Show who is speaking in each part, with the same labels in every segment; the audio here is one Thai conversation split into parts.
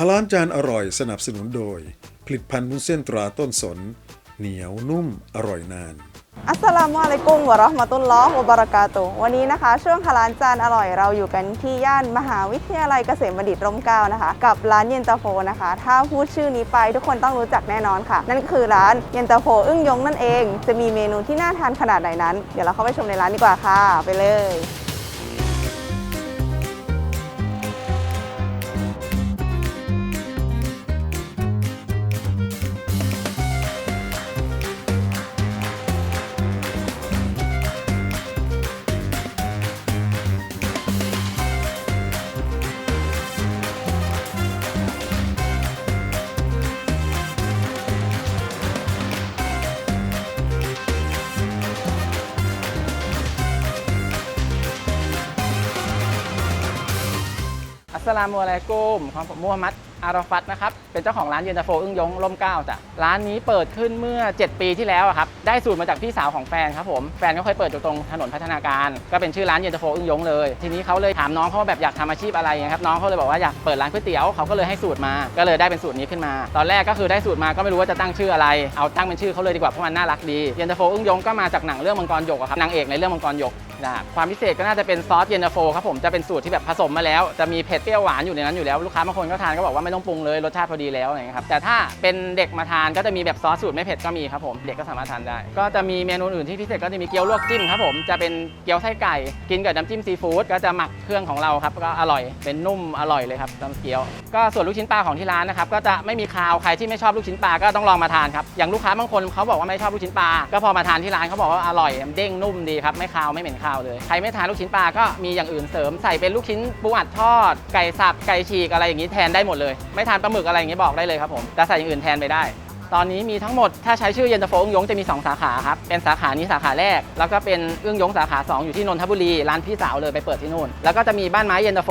Speaker 1: ฮาลานจานอร่อยสนับสนุนโดย ผลิตภัณฑ์วุ้นเส้นตราต้นสน เหนียวนุ่มอร่อยนาน
Speaker 2: อัสสลามุอะลัยกุมวะเราะห์มะตุลลอฮ์วะบะเราะกาตุฮ์วันนี้นะคะ ช่วงฮาลานจานอร่อยเราอยู่กันที่ย่านมหาวิทยาลัยเกษมบัณฑิตร่มเกล้านะคะ กับร้านเย็นตาโฟนะคะ ถ้าพูดชื่อนี้ไปทุกคนต้องรู้จักแน่นอนค่ะ นั่นก็คือร้านเย็นตาโฟอึ้งยงนั่นเอง จะมีเมนูที่น่าทานขนาดไหนนั้น เดี๋ยวเราเข้าไปชมในร้านดีกว่าค่ะ ไปเลย
Speaker 3: สลามุอะลัยกุมของผมมูฮัมหมัดอารอฟัตนะครับ เป็นเจ้าของร้านเย็นตาโฟอึ้งยงร่มเก้าจ้ะ ร้านนี้เปิดขึ้นเมื่อ 7 ปีที่แล้วครับ ได้สูตรมาจากพี่สาวของแฟนครับผม แฟนก็เคยเปิดอยู่ตรงถนนพัฒนาการ ก็เป็นชื่อร้านเย็นตาโฟอึ้งยงเลย ทีนี้เขาเลยถามน้องเขาว่าแบบอยากทำอาชีพอะไรนะครับ น้องเขาเลยบอกว่าอยากเปิดร้านก๋วยเตี๋ยว เขาก็เลยให้สูตรมา ก็เลยได้เป็นสูตรนี้ขึ้นมา ตอนแรกก็คือได้สูตรมาก็ไม่รู้ว่าจะตั้งชื่ออะไร เอาตั้งเป็นชื่อเขาเลยดีกว่าเพราะมันน่ารักดี เย็นตาโฟอึ้งยงก็มาจากหนังเรื่องมังกรหยกครับ นางเอกในเรื่องมังกรหยก นะครับความพิเศษก็น่าจะเป็นซอสเย็นตาโฟครับผมจะเป็นสูตรที่แบบผสมมาแล้ว จะมีเผ็ดเปรี้ยวหวานอยู่ในนั้นอยู่แล้วลูกค้าบางคนก็ทานก็บอกว่าไม่ต้องปรุงเลยรสชาติพอดีแล้วอะไรเงี้ยครับแต่ถ้าเป็นเด็กมาทานก็จะมีแบบซอสสูตรไม่เผ็ดก็มีครับผมเด็กก็สามารถทานได้ ก็จะมีเมนูอื่นที่พิเศษก็จะมีเกี๊ยวลวกจิ้มครับผมจะเป็นเกี๊ยวไส้ไก่กินกับน้ำจิ้มซีฟู้ดก็จะหมักเครื่องของเราครับก็อร่อยเป็นนุ่มอร่อยเลยครับน้ำเกี๊ยว ก็ส่วนลูกชิ้นปลาของที่ร้านนะครับก็จะไม่มีคาวใครที่ไม่ชอบลูกชิ้นปลาก็ต้องลองมาทานครับอย่างลูกค้าบางคนเขาบอกว่าไม่ชอบลูกชิ้นปลาก็พอมาทานที่ร้านเขาบอกว่าอร่อยเด้งนุ่มดีครับไม่คาวไม่เหม็นคาวเลย ใครไม่ทานลูกชิ้นปลาก็มีอย่างอื่นเสริมใส่เป็นลูกชิ้นปูอัดทอด ไก่สับไก่ฉีกอะไรอย่างนี้แทนได้หมดเลย ไม่ทานปลาหมึกอะไรอย่างนี้บอกได้เลยครับผมแต่ใส่อย่างอื่นแทนไปได้ ตอนนี้มีทั้งหมดถ้าใช้ชื่อเย็นตาโฟอึ้งยงจะมี 2 สาขาครับ เป็นสาขานี้สาขาแรก แล้วก็เป็นอึ้งยงสาขา 2 อยู่ที่นนทบุรี ร้านพี่สาวเลยไปเปิดที่นู่น แล้วก็จะมีบ้านไม้เย็นตาโฟ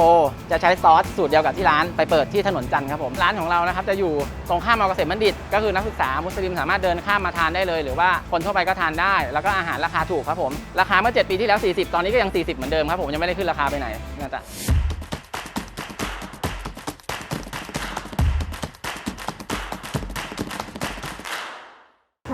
Speaker 3: จะใช้ซอสสูตรเดียวกับที่ร้านไปเปิดที่ถนนจันทร์ครับผมร้านของเรานะครับจะอยู่ตรงข้ามมอเกษมบัณฑิต ก็คือนักศึกษามุสลิมสามารถเดินข้ามมาทานได้เลย หรือว่าคนทั่วไปก็ทานได้ แล้วก็อาหารราคาถูกครับผมราคาเมื่อ 7 ปีที่แล้ว 40 ตอนนี้ก็ยัง 40 เหมือนเดิมครับผมยังไม่ได้ขึ้นราคาไปไหนนะจ๊ะ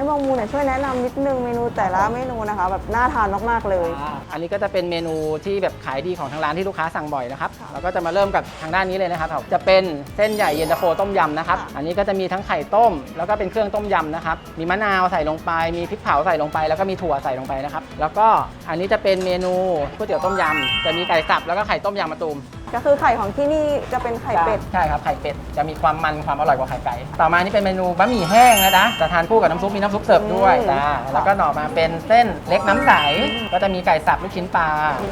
Speaker 2: ให้บางมูหน่อยช่วยแนะนำนิดนึงเมนูแต่ละเมนูนะคะ แบบน่าทานมากๆเลย
Speaker 3: อันนี้ก็จะเป็นเมนูที่แบบขายดีของทางร้านที่ลูกค้าสั่งบ่อยนะครับ
Speaker 2: ค่ะ
Speaker 3: เราก็จะมาเริ่มกับทางด้านนี้เลยนะครับ จะเป็นเส้นใหญ่เย็นตาโฟต้มยำนะครับ
Speaker 2: ค่ะ
Speaker 3: อันนี้ก็จะมีทั้งไข่ต้ม แล้วก็เป็นเครื่องต้มยำนะครับ มีมะนาวใส่ลงไป มีพริกเผาใส่ลงไป แล้วก็มีถั่วใส่ลงไปนะครับ แล้วก็อันนี้จะเป็นเมนูก๋วยเตี๋ยวต้มยำ จะมีไก่สับแล้วก็ไข่ต้มยำมะตูม
Speaker 2: ก็คือไข่ของที่นี่จะเป็นไข่เป็ด
Speaker 3: ใช่ครับไข่เป็ดจะมีความมันความอร่อยกว่าไข่ไก่ต่อมานี่เป็นเมนูบะหมี่แห้งนะจ๊ะจะทานคู่กับน้ำซุปมีน้ำซุปเสิร์ฟด้วย
Speaker 2: อืม
Speaker 3: จ้าแล้วก็หน่อมาเป็นเส้นเล็กน้ำใสก็จะมีไก่สับลูกชิ้นปลา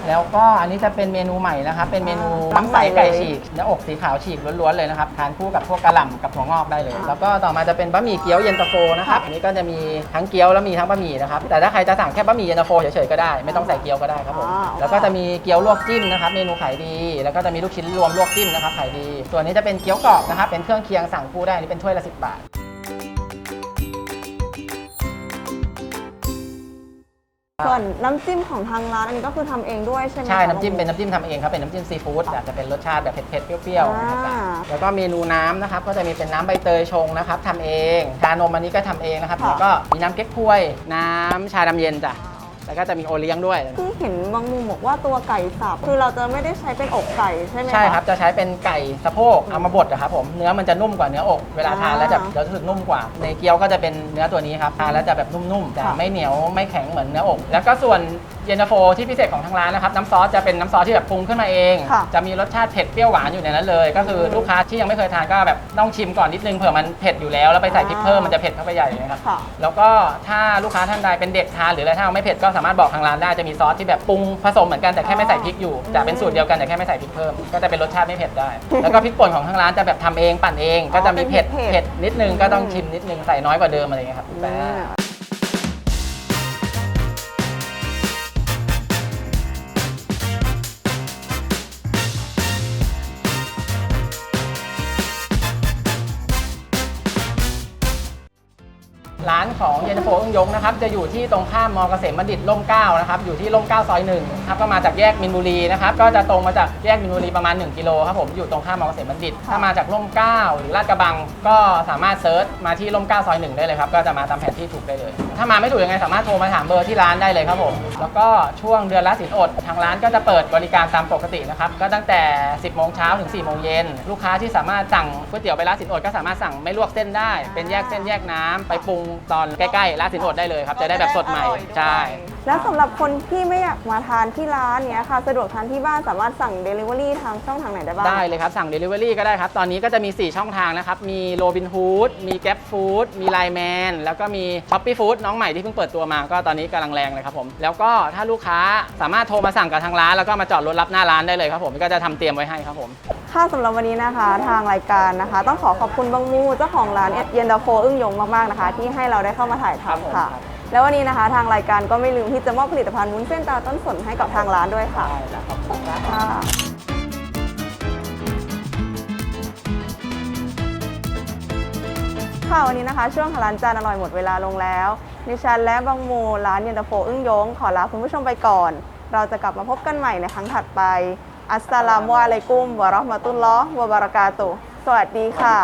Speaker 3: แล้วก็อันนี้จะเป็นเมนูใหม่นะครับเป็นเมนูน้ำใสไก่ฉีกเนื้ออกสีขาวฉีกล้วนๆเลยนะครับทานคู่กับพวกกระหล่ำกับถั่วงอกได้เลย แล้วก็ต่อมาจะเป็นบะหมี่เกี๊ยวเย็นตาโฟนะครับอันนี้ก็จะมีทั้งเกี๊ยวแล้วมีทั้งบะหมี่นะครับแต่ถ้าใครจะสั่งแค่บะหมี่เย็นตาโฟเฉยๆก็ได้ไม่ต้องใส่เกี๊ยวก็ได้ครับผม
Speaker 2: อ่า
Speaker 3: แล้วก็จะมีเกี๊ยวลวกจิ้มนะครับเมนูขายดีแล้วก็จะมีลูกชิ้นรวมลวกจิ้มนะครับขายดีส่วนนี้จะเป็นเกี๊ยวกรอบนะครับเป็นเครื่องเคียงสั่งคู่ได้อันนี่เป็นถ้วยละ10บาท
Speaker 2: ส่วนน้ำจิ้มของทางร้านอันนี้ก็คือทำเองด้วยใช่ไหม
Speaker 3: ใช่
Speaker 2: คะ
Speaker 3: น้ำจิ้มเป็นน้ำจิ้มทำเองครับเป็นน้ำจิ้มซีฟู้ดอาจจะเป็นรสชาติแบบเผ็ดๆ เปรี้ยวๆนะครับ
Speaker 2: อ่า
Speaker 3: แล้วก็เมนูน้ำนะครับก็จะมีเป็นน้ำใบเตยชงนะครับทำเองชานมอันนี้ก็ทำเองนะครับ
Speaker 2: ค่ะ
Speaker 3: แล้วก็มีน้ำเก๊กฮวย น้ำชาดำเย็นจ้ะ แล้วก็จะมีโอเลี้ยงด้วย
Speaker 2: ที่เห็นบางมุมบอกว่าตัวไก่สับคือเราจะไม่ได้ใช้เป็นอกไก่ใช่ไหมะ
Speaker 3: ใช่ครับ จะใช้เป็นไก่สะโพกเอามาบดนะครับผม เนื้อมันจะนุ่มกว่าเนื้ออก เวลาทานแล้วจะ
Speaker 2: อ่า
Speaker 3: จะรู้สึกนุ่มกว่า ในเกี๊ยวก็จะเป็นเนื้อตัวนี้ครับ ทานแล้วจะแบบนุ่มๆจะ
Speaker 2: ค่ะ
Speaker 3: ไม่เหนียวไม่แข็งเหมือนเนื้ออก แล้วก็ส่วนเย็นตาโฟที่พิเศษของทางร้านนะครับน้ำซอสจะเป็นน้ำซอสที่แบบปรุงขึ้นมาเอง
Speaker 2: ค่ะ
Speaker 3: จะมีรสชาติเผ็ดเปรี้ยวหวานอยู่ในนั้นเลย ก็คือลูกค้าที่ยังไม่เคยทานก็แบบต้องชิมก่อนนิดนึงเผื่อมันเผ็ดอยู่แล้วแล้วไปใส่พริกเพิ่มมันจะเผ็ดเข้าไปใหญ่เลยครับ
Speaker 2: ค่ะ
Speaker 3: แล้วก็ถ้าลูกค้าท่านใดเป็นเด็กทานหรืออะไรถ้าเอาไม่เผ็ดก็สามารถบอกทางร้านได้จะมีซอสที่แบบปรุงผสมเหมือนกันแต่แค่ไม่ใส่พริกอยู่จะเป็นสูตรเดียวกันแต่แค่ไม่ใส่พริกเพิ่มก็จะเป็นรสชาติไม่เผ็ดได้ แล้วก็พริกป่นของทางร้านจะแบบทำเองปั่นเอง ก็จะมีเผ็ด
Speaker 2: เป็นเผ็ด
Speaker 3: เผ็ดนิดนึงก็ต้องชิมนิดนึงใส่น้อยกว่าเดิมอะไรอย่างเงี้ยครับ
Speaker 2: อื
Speaker 3: แต่
Speaker 2: ม
Speaker 3: ร้านของเย็นตาโฟตาโฟอึ้งยงนะครับจะอยู่ที่ตรงข้ามมอเกษมบัณฑิตร่มเกล้านะครับอยู่ที่ร่มเกล้าซอยหนึ่งครับก็มาจากแยกมินบุรีนะครับก็จะตรงมาจากแยกมินบุรีประมาณ 1 กิโลครับผมอยู่ตรงข้ามมอเกษมบัณฑิต ถ้ามาจากร่มเกล้าหรือลาดกระบัง ก็สามารถเซิร์ชมาที่ร่มเกล้าซอยหนึ่งได้เลยครับก็จะมาตามแผนที่ถูกได้เลย ถ้ามาไม่ถูกยังไงสามารถโทรมาถามเบอร์ที่ร้านได้เลยครับผมแล้วก็ช่วงเดือนละสินอดทางร้านก็จะเปิดบริการตามปกตินะครับก็ตั้งแต่ 10โมงเช้าถึง4โมงเย็นลูกค้าที่สามารถสั่งก๋วยเตี๋ยวไปร้านสินอดก็สามารถสั่งไม่ลวกเส้นได้เป็นแยกเส้นแยกน้ำไปปรุงตอนใกล้ๆร้านสินอดได้เลยครับ จะได้แบบสดใหม่
Speaker 2: อร่อยด้วย
Speaker 3: ใช่
Speaker 2: แล้วสำหรับคนที่ไม่อยากมาทานที่ร้านเนี้ยค่ะ สะดวกทานที่บ้านสามารถสั่ง Delivery ทางช่องทางไหนได้บ้าง
Speaker 3: ได้เลยครับ สั่ง Delivery ก็ได้ครับ ตอนนี้ก็จะมี 4 ช่องทางนะครับ มี Robin Hood มี Gap Food มี Line Man แล้วก็มี Shopee Food น้องใหม่ที่เพิ่งเปิดตัวมา ก็ตอนนี้กำลังแรงเลยครับผม แล้วก็ถ้าลูกค้าสามารถโทรมาสั่งกับทางร้าน แล้วก็มาจอดรถรับหน้าร้านได้เลยครับผม ก็จะทำเตรียมไว้ให้ครับผม
Speaker 2: ค่ะสำหรับวันนี้นะคะทางรายการนะคะ ต้องขอขอบคุณบังมูเจ้าของร้านเย็นตาโฟอึ้งยงมากๆนะคะ ที่ให้เราได้เข้ามาถ่าย
Speaker 3: ครับผม
Speaker 2: ทำค่ะ
Speaker 3: ครับ
Speaker 2: แล้ววันนี้นะคะ ทางรายการก็ไม่ลืมที่จะมอบผลิตภัณฑ์วุ้นเส้นตาต้นสนให้กับทางร้านด้วยค่ะ
Speaker 3: ได้แล้วขอบคุณครับ
Speaker 2: ค่ะค่ะวันนี้นะคะ ช่วงหาร้านจานอร่อยหมดเวลาลงแล้วดิฉันและบังโมร้านเย็นตาโฟอึ้งยงขอลาคุณผู้ชมไปก่อน เราจะกลับมาพบกันใหม่ในครั้งถัดไป อัสสลามุอะลัยกุมวะเราะห์มะตุลลอฮ์วะบะเราะกาตุฮ์สวัสดีค่ะ